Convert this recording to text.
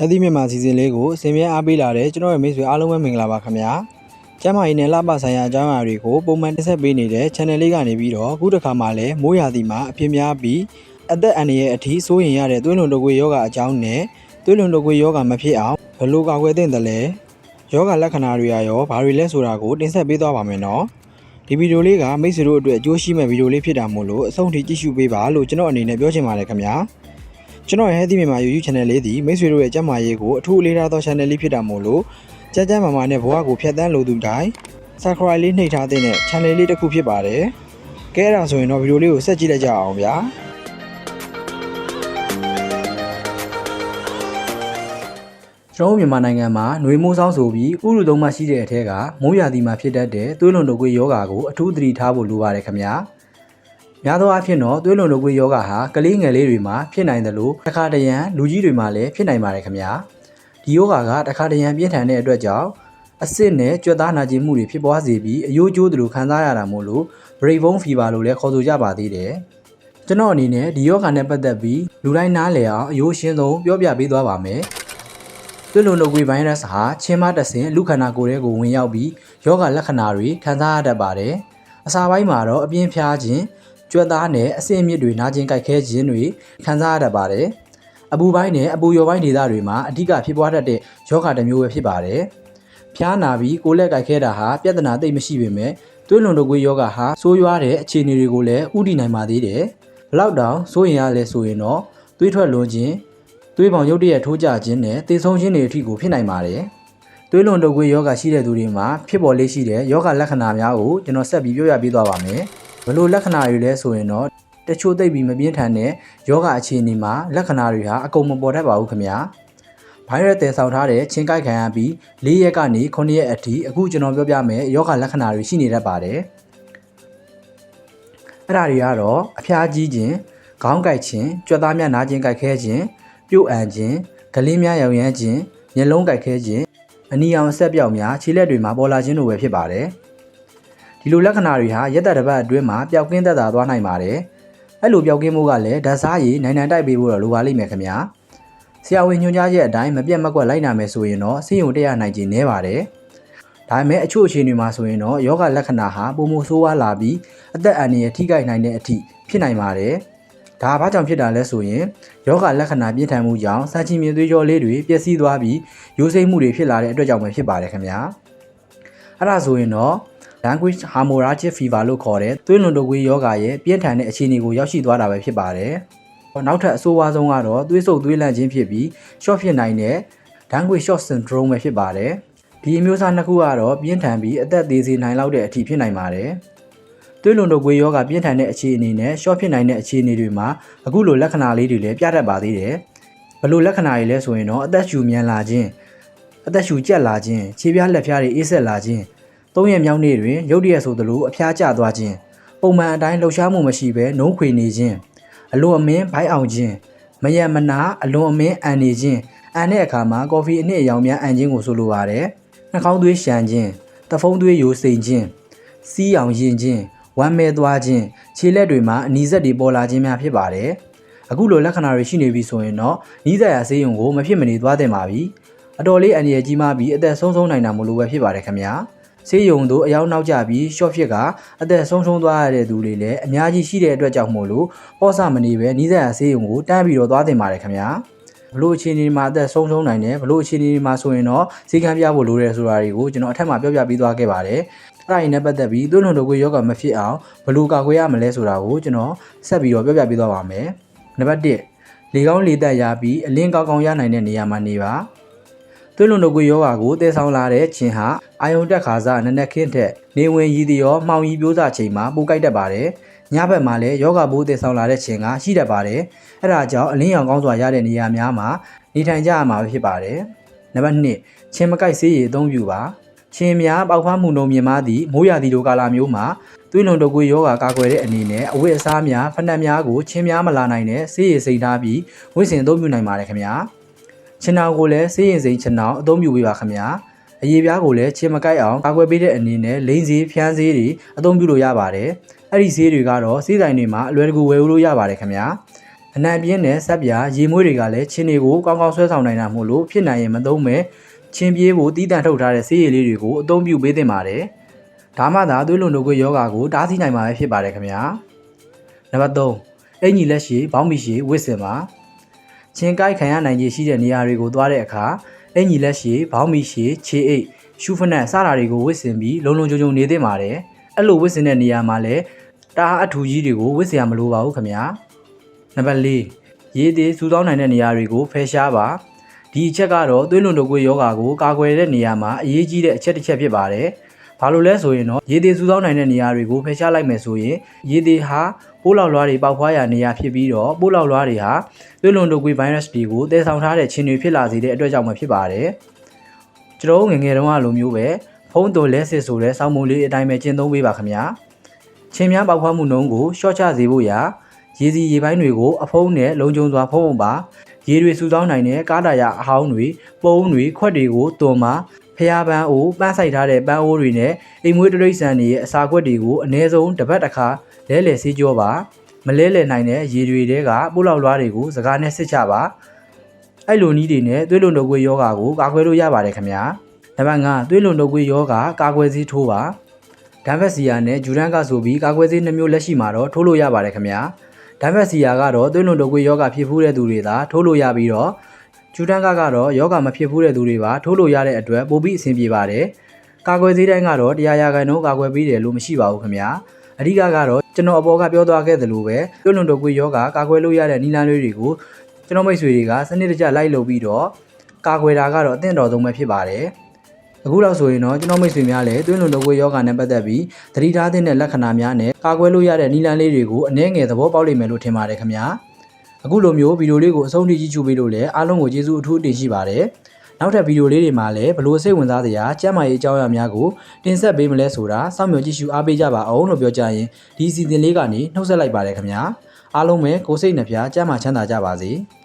ရသည့်မြန်မာစီစဉ်လေးကိုအစဉ်မြဲအားပေးလာတဲ့ကျွန်တော်ရဲ့မိတ်ဆွေအားလုံးပဲမင်္ဂလာပါခင်ဗျာကျမ်းမာရေးနဲ့လှပဆိုင်ရာအကြောင်းအရာတွေကိုပုံမှန်တင်ဆက်ပေးနေတဲ့ channel လေးကနေပြီးတော့အခုတစ်ခါမှလည်းမိုးရာသီမှာအဖြစ်များပြီးအသက်အန္တရာယ်အထိစိုးရင်ရတဲ့သွေးလွန်တုပ်ကွေးယောဂအကြောင်းနဲ့သွေးလွန်တုပ်ကွေးယောဂမဖြစ်အောင်ဘယ်လိုကာကွယ်သင့်တယ်လဲယောဂလက္ခဏာတွေရောဘာတွေလဲဆိုတာကိုတင်ဆက်ပေးသွားပါမယ်နော်ဒီဗီဒီယိုလေးကမိတ်ဆွေတို့အတွက်အကျိုးရှိမဲ့ဗီဒီယိုလေးဖြစ်တာမို့လို့အဆုံးထိကြည့်ရှုပေးပါလို့ကျွန်တော်အနေနဲ့ပြောချင်ပါတယ်ခင်ဗျာ ကျွန်တော်ရဲ့ Healthy မြန်မာ YouTube Channel လေးဒီမိတ်ဆွေတို့ရဲ့ကျန်းမာရေးကိုအထူးအလေးထားသော Channel လေးဖြစ်တာမို့လို့ကြကြမာမာနဲ့ဘဝကိုဖျက်ဆီးလိုသူတိုင်း Subscribe လေးနှိပ်ထားတဲ့ Channel လေးတစ်ခုဖြစ်ပါတယ်။ကဲအဲ့ဒါဆိုရင်တော့ဗီဒီယိုလေးကိုဆက်ကြည့်လိုက်ကြအောင်ဗျာ။ကျွန်တော်မြန်မာနိုင်ငံမှာຫນွေမိုးဆောင်ဆိုပြီးဥရုသုံးမှရှိတဲ့အထက်ကမိုးရာသီမှာဖြစ်တတ်တဲ့သွေးလွန်တုပ်ကွေးယောဂါကိုအထူးသတိထားဖို့လိုပါတယ်ခင်ဗျာ။ များသောအားဖြင့်တော့သွေးလွန်တုပ်ကွေးယောဂါဟာကလေးငယ်လေးတွေမှာဖြစ်နိုင်တယ်လို့တစ်ခါတရံလူကြီးတွေမှာလည်းဖြစ်နိုင်ပါတယ်ခင်ဗျာ။ဒီယောဂါကတစ်ခါတရံပြင်းထန်တဲ့အတွက်ကြောင့်အဆစ်နဲ့ကြွက်သားနာကျင်မှုတွေဖြစ်ပွားစေပြီးအယိုးကျိုးသလိုခံစားရတာမို့လို့ brain bone fever လို့လည်းခေါ်ဆိုကြပါသေးတယ်။ကျွန်တော်အနေနဲ့ဒီယောဂါနဲ့ပတ်သက်ပြီးလူတိုင်းနားလည်အောင်အယိုးရှင်းဆုံးပြောပြပေးသွားပါမယ်။သွေးလွန်တုပ်ကွေးဗိုင်းရပ်စ်ဟာချင်းမတဆင်လူခန္ဓာကိုယ်ထဲကိုဝင်ရောက်ပြီးယောဂလက္ခဏာတွေခံစားရတတ်ပါတယ်။အစာပိုင်းမှာတော့အပြင်းဖျားခြင်း ကြွက်သားနဲ့အဆင့်အမြင့်တွေနာကျင်ကြိုက်ခဲခြင်းတွေခံစားရတတ်ပါတယ်။အပူပိုင်းနဲ့အပူရောပိုင်းဒေသတွေမှာအဓိကဖြစ်ပွားတတ်တဲ့ယောဂတစ်မျိုးပဲဖြစ်ပါတယ်။ဖျားနာပြီးကိုယ်လက်ကြိုက်ခဲတာဟာပြဿနာသိပ်မရှိပေမဲ့သွေးလွန်တုပ်ကွေးယောဂဟာဆိုးရွားတဲ့အခြေအနေတွေကိုလည်းဥတည်နိုင်ပါသေးတယ်။ဘလောက်တောင်စိုးရင်ရလဲဆိုရင်တော့သွေးထွက်လွန်ခြင်းသွေးပေါင်ရုပ်တရက်ထိုးကျခြင်းနဲ့သေဆုံးခြင်းတွေအထိကိုဖြစ်နိုင်ပါတယ်။သွေးလွန်တုပ်ကွေးယောဂရှိတဲ့သူတွေမှာဖြစ်ပေါ်လေးရှိတဲ့ယောဂလက္ခဏာများကိုကျွန်တော်ဆက်ပြီးပြောပြပေးသွားပါမယ်။ ဘလို့လက္ခဏာတွေလဲဆိုရင်တော့တချို့သိပ်ပြီးမပြင်းထန်တဲ့ယောဂအခြေအနေမှာလက္ခဏာတွေဟာအကုန်မပေါ်တတ်ပါဘူးခင်ဗျာ။ဗိုင်းရပ်စ်တည်ဆောက်ထားတဲ့ချင်းကိုက်ခံရပြီး၄ရက်ကနေ9ရက်အထိအခုကျွန်တော်ပြောပြမယ်ယောဂလက္ခဏာတွေရှိနေတတ်ပါတယ်။အဲ့ဒါတွေကတော့အဖျားကြီးခြင်း၊ခေါင်းကိုက်ခြင်း၊ကြွက်သားများနာကျင်ကိုက်ခဲခြင်း၊ပြုတ်အန်ခြင်း၊ဂလင်းများရောင်ရမ်းခြင်း၊မျက်လုံးကိုက်ခဲခြင်းအနီရောင်ဆက်ပြောက်များခြေလက်တွေမှာပေါ်လာခြင်းတို့ပဲဖြစ်ပါတယ်။ ဒီလိုလက္ခဏာတွေဟာရက်သက်တစ်ပတ်အတွင်းမှာပျောက်ကင်းသက်သာသွားနိုင်ပါတယ်။အဲ့လိုပျောက်ကင်းမှုကလည်းဓာတ်စားရည်နိုင်နိုင်တိုက်ပေးဖို့တော့လိုပါလိမ့်မယ်ခင်ဗျာ။ဆရာဝန်ညွှန်ကြားချက်အတိုင်းမပြတ်မကွက်လိုက်နာမယ်ဆိုရင်တော့ဆေးရုံတက်ရနိုင်ခြင်းနည်းပါတယ်။ဒါပေမဲ့အချို့အခြေအနေမှာဆိုရင်တော့ယောဂလက္ခဏာဟာပုံမဆိုးဝါးလာပြီးအသက်အန္တရာယ်ထိခိုက်နိုင်တဲ့အထိဖြစ်နိုင်ပါတယ်။ဒါဘာကြောင့်ဖြစ်တာလဲဆိုရင်ယောဂလက္ခဏာပြင်းထန်မှုကြောင့်စัจချင်းမြင်သွေးကြောလေးတွေပျက်စီးသွားပြီးရိုးစိမ့်မှုတွေဖြစ်လာတဲ့အတွက်ကြောင့်ပဲဖြစ်ပါတယ်ခင်ဗျာ။အဲ့ဒါဆိုရင်တော့ language hemorrhagic fever လို့ခေါ်တဲ့သွေးလွန်တုပ်ကွေးယောဂရဲ့ပြင်းထန်တဲ့အခြေအနေကိုရောက်ရှိသွားတာပဲဖြစ်ပါတယ်။နောက်ထပ်အဆိုးဝါးဆုံးကတော့သွေးဆုပ်သွေးလန့်ခြင်းဖြစ်ပြီး short ဖြစ်နိုင်တဲ့ language short syndrome ပဲဖြစ်ပါတယ်။ဒီအမျိုးအစားနှစ်ခုကတော့ပြင်းထန်ပြီးအသက်သေးစေနိုင်လောက်တဲ့အထိဖြစ်နိုင်ပါတယ်။သွေးလွန်တုပ်ကွေးယောဂပြင်းထန်တဲ့အခြေအနေနဲ့ short ဖြစ်နိုင်တဲ့အခြေအနေတွေမှာအခုလိုလက္ခဏာလေးတွေလည်းပြတတ်ပါသေးတယ်။ဘလို့လက္ခဏာတွေလဲဆိုရင်တော့အသက်ရှူမြန်လာခြင်းအသက်ရှူကျက်လာခြင်းခြေပြားလက်ဖျားတွေအေးဆက်လာခြင်း သုံးရက်မြောက်နေ့တွင်ရုတ်တရက်ဆိုသလိုအဖျားကျသွားခြင်းပုံမှန်အတိုင်းလှုပ်ရှားမှုမရှိဘဲနှုံးခွေနေခြင်းအလွန်အမင်းဘိုက်အောင်ခြင်းမယံမနာအလွန်အမင်းအန်နေခြင်းအန်တဲ့အခါမှာကော်ဖီအနှစ်အယောင်များအန်ခြင်းကိုဆိုလိုပါတယ်နှာခေါင်းသွေးရှန်ခြင်းတဖုံးသွေးယိုစိန်ခြင်းစီးအောင်ရင်ခြင်းဝမ်းမဲသွားခြင်းခြေလက်တွေမှာအနီးစက်တွေပေါ်လာခြင်းများဖြစ်ပါတယ်အခုလိုလက္ခဏာတွေရှိနေပြီဆိုရင်တော့နီးစပ်ရာဆေးရုံကိုမဖြစ်မနေသွားသင့်ပါပြီအတော်လေးအန္တရာယ်ကြီးမှပြီးအသက်ဆုံးရှုံးနိုင်တာမလို့ပဲဖြစ်ပါတယ်ခင်ဗျာ ဆေးရုံတို့အရောက်နောက်ကျပြီးရှော့ဖြစ်ကအသက်ဆုံးရှုံးသွားရတဲ့သူတွေလည်းအများကြီးရှိတဲ့အတွက်ကြောင့်မို့လို့ပေါ့ဆမနေပဲနီးစပ်ရာဆေးရုံကိုတန်းပြီးတော့သွားတင်ပါတယ်ခင်ဗျာဘလို့အခြေအနေမှာအသက်ဆုံးရှုံးနိုင်တယ်ဘလို့အခြေအနေမှာဆိုရင်တော့ဈေးကမ်းပြဖို့လိုတယ်ဆိုတာတွေကိုကျွန်တော်အထက်မှာပြောပြပေးသွားခဲ့ပါတယ်အဲ့ဒါရင်းနဲ့ပတ်သက်ပြီးသွေးလွန်တုပ်ကွေးယောဂမဖြစ်အောင်ဘလို့ကာကွယ်ရမလဲဆိုတာကိုကျွန်တော်ဆက်ပြီးတော့ပြောပြပေးသွားပါမယ်နံပါတ်1လေကောင်းလေသက်ရပြီးအလင်းကောင်းကောင်းရနိုင်တဲ့နေရာမှာနေပါ သွေးလွန်တုပ်ကွေးယောဂါကိုတည်ဆောင်လာတဲ့ခြင်းဟာအာယုံတက်ခါစားနက်နက်ခင်းထက်နေဝင်ရည်သည်ရောမှောင်ရီပြိုးစားချိန်မှာပိုကြိုက်တတ်ပါတယ်။ညဘက်မှာလည်းယောဂဘိုးတည်ဆောင်လာတဲ့ခြင်းကရှိတတ်ပါတယ်။အဲဒါကြောင့်အလင်းရောင်ကောင်းစွာရတဲ့နေရာများမှာနေထိုင်ကြရမှာဖြစ်ပါတယ်။နံပါတ်2ခြင်းမကိုက်ဆေးရည်အသုံးပြုပါ။ခြင်းများပေါက်ဖွားမှုနှုံမြင်မာသည့်မိုးရာသီလိုကာလမျိုးမှာသွေးလွန်တုပ်ကွေးယောဂါကာကွယ်တဲ့အနေနဲ့အဝတ်အစားများဖက်နှက်များကိုခြင်းများမလာနိုင်တဲ့ဆေးရည်စိတ်ထားပြီးဝတ်ဆင်အသုံးပြုနိုင်ပါတယ်ခင်ဗျာ။ ခြေနှောင်ကိုလည်းဆေးရင်စိမ်းခြေနှောင်အသုံးပြုပေးပါခင်ဗျာအရေးပြားကိုလည်းခြေမကိုက်အောင်ကာကွယ်ပေးတဲ့အနေနဲ့လိမ့်စီဖျန်းစီတွေအသုံးပြုလို့ရပါတယ်အဲ့ဒီဈေးတွေကတော့ဈေးဆိုင်တွေမှာအလွယ်တကူဝယ်လို့ရပါတယ်ခင်ဗျာအအနံပြင်းနဲ့ဆက်ပြရေမွေးတွေကလည်းချင်းတွေကိုကောင်းကောင်းဆွဲဆောင်နိုင်တာမို့လို့ဖြစ်နိုင်ရင်မသုံးမဲ့ချင်းပြေးဖို့တီးတန့်ထုတ်ထားတဲ့ဆေးရည်လေးတွေကိုအသုံးပြုပေးသင့်ပါတယ်ဒါမှသာသွေးလွန်တုပ်ကွေးယောဂါကိုတားဆီးနိုင်မှာပဲဖြစ်ပါတယ်ခင်ဗျာနံပါတ်3အင်ကြီးလက်ရှိဘောင်းမီရှိဝစ်စင်ပါ ချင်းကိုက်ခံရနိုင်ခြေရှိတဲ့နေရာတွေကိုသွားတဲ့အခါအင်ကြီးလက်ရှိဘောင်းမီရှိခြေအိတ်ရှူဖနက်စတာတွေကိုဝစ်စင်ပြီးလုံလုံခြုံခြုံနေသင့်ပါတယ်အဲ့လိုဝစ်စင်တဲ့နေရာမှာလည်းတားအထူကြီးတွေကိုဝစ်စရာမလိုပါဘူးခင်ဗျာနံပါတ်၄ရေသေးစူးစောင်းနိုင်တဲ့နေရာတွေကိုဖယ်ရှားပါဒီအချက်ကတော့သွေးလွန်တုပ်ကွေးယောဂါကိုကာကွယ်တဲ့နေရာမှာအရေးကြီးတဲ့အချက်တစ်ချက်ဖြစ်ပါတယ် ဘာလို့လဲဆိုရင်တော့ရေသေးစူးစောင်းနိုင်တဲ့နေရာတွေကိုဖယ်ရှားလိုက်မယ်ဆိုရင်ရေသေးဟာပိုးလောက်လွှားတွေပေါက်ဖွားရာနေရာဖြစ်ပြီးတော့ပိုးလောက်လွှားတွေဟာသွေးလွန်တုပ်ကွေးဗိုင်းရပ်စ်တွေကိုတည်ဆောင်ထားတဲ့ခြင်တွေဖြစ်လာစေတဲ့အတွက်ကြောင့်မှဖြစ်ပါတယ်ကျွန်တော်တို့ငယ်ငယ်တုန်းကလိုမျိုးပဲဖုံးတော်လက်စစ်ဆိုတဲ့စောင်းမုံလေးအတိုင်းပဲကျင့်သုံးပေးပါခင်ဗျာချင်းများပေါက်ဖွားမှုနှုန်းကိုရှော့ချစေဖို့ရာရေစီရေပိုင်းတွေကိုအဖုံးနဲ့လုံခြုံစွာဖုံးအောင်ပါရေတွေစုဆောင်းနိုင်တဲ့ကားတာရအဟောင်းတွေပုံးတွေခွက်တွေကိုတွန်မှာ ဖျားပန်းအိုးပန်းဆိုင်ထားတဲ့ပန်းအိုးတွေနဲ့အိမ်မွေးတရိတ်ဆန်တွေရဲ့အစာခွက်တွေကိုအ ਨੇ ဆုံးတစ်ပတ်တစ်ခါလဲလှယ်ဆေးကြောပါမလဲလှယ်နိုင်တဲ့ရေတွေတဲကပိုးလောက်လွားတွေကိုစကားနဲ့စစ်ချပါအဲ့လိုနည်းတွေနဲ့သွေးလွန်တုပ်ကွေးယောဂါကိုကာကွယ်လို့ရပါတယ်ခင်ဗျာနံပါတ်5သွေးလွန်တုပ်ကွေးယောဂါကာကွယ်ဆေးထိုးပါဒန်ဗက်စီယာနဲ့ဂျူရန်ကဆိုပြီးကာကွယ်ဆေးနှမျိုးလက်ရှိမှာတော့ထိုးလို့ရပါတယ်ခင်ဗျာဒမ်ဘက်စီယာကတော့သွေးလွန်တုပ်ကွေးယောဂဖြစ်ဖူးတဲ့သူတွေသာထိုးလို့ရပြီးတော့ ဂျူတန်ကကတော့ယောဂမဖြစ်ဖူးတဲ့သူတွေပါထိုးလို့ရတဲ့အတွက်ပိုပြီးအဆင်ပြေပါတယ်။ကာကွယ်ဆေးတိုင်းကတော့တရားရာခိုင်နှုန်းကာကွယ်ပေးတယ်လို့မရှိပါဘူးခင်ဗျာ။အဓိကကတော့ကျွန်တော်အပေါ်ကပြောသွားခဲ့သလိုပဲသွေးလွန်တုပ်ကွေးယောဂကာကွယ်လို့ရတဲ့နီလန်းလေးတွေကိုကျွန်တော်မိတ်ဆွေတွေကစနစ်တကျလိုက်လုပ်ပြီးတော့ကာကွယ်တာကတော့အသင့်တော်ဆုံးပဲဖြစ်ပါတယ်။အခုလောက်ဆိုရင်တော့ကျွန်တော်မိတ်ဆွေများလည်းသွေးလွန်တုပ်ကွေးယောဂနဲ့ပတ်သက်ပြီးသတိထားသင့်တဲ့လက္ခဏာများနဲ့ကာကွယ်လို့ရတဲ့နီလန်းလေးတွေကိုအနည်းငယ်သဘောပေါက်လိမ့်မယ်လို့ထင်ပါတယ်ခင်ဗျာ အခုလိုမျိုးဗီဒီယိုလေးကိုအဆုံးထိကြည့်ရှုပေးလို့လည်းအားလုံးကိုကျေးဇူးအထူးတင်ရှိပါတယ်နောက်ထပ်ဗီဒီယိုလေးတွေမှာလည်းဘလို့စိတ်ဝင်စားစရာကျမ်းမာရေးအကြောင်းအရာများကိုတင်ဆက်ပေးမလဲဆိုတာစောင့်မျှော်ကြည့်ရှုအားပေးကြပါအောင်လို့ပြောကြရင်ဒီစီစဉ်လေးကနေနှုတ်ဆက်လိုက်ပါတယ်ခင်ဗျာအားလုံးပဲကိုယ်စိတ်နှပြကျမ်းမာချမ်းသာကြပါစေ။